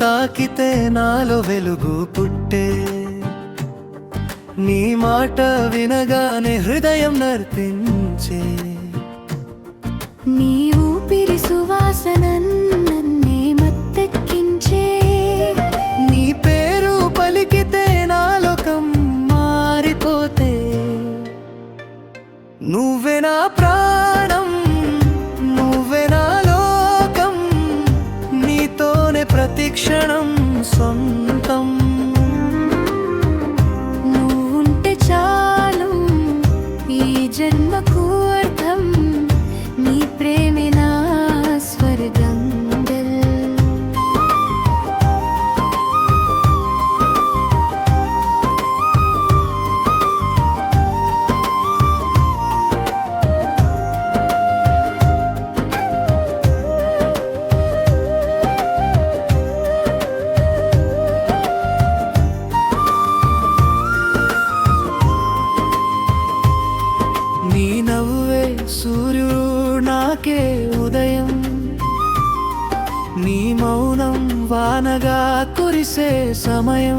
తాకితే నాలో వెలుగు పుట్టే. నీ మాట వినగానే హృదయం నర్తించే. నీ ఊపిరి సువాసన నన్నే మత్తెక్కించే. నీ పేరు పలికితే నా లోకం మారిపోతే. నువ్వే నా ప్రాణం క్షణం సొంతం. నువ్వుంటే చాలు ఈ జన్మకు నాకే ఉదయం. నీ మౌనం వానగా కురిసే సమయం.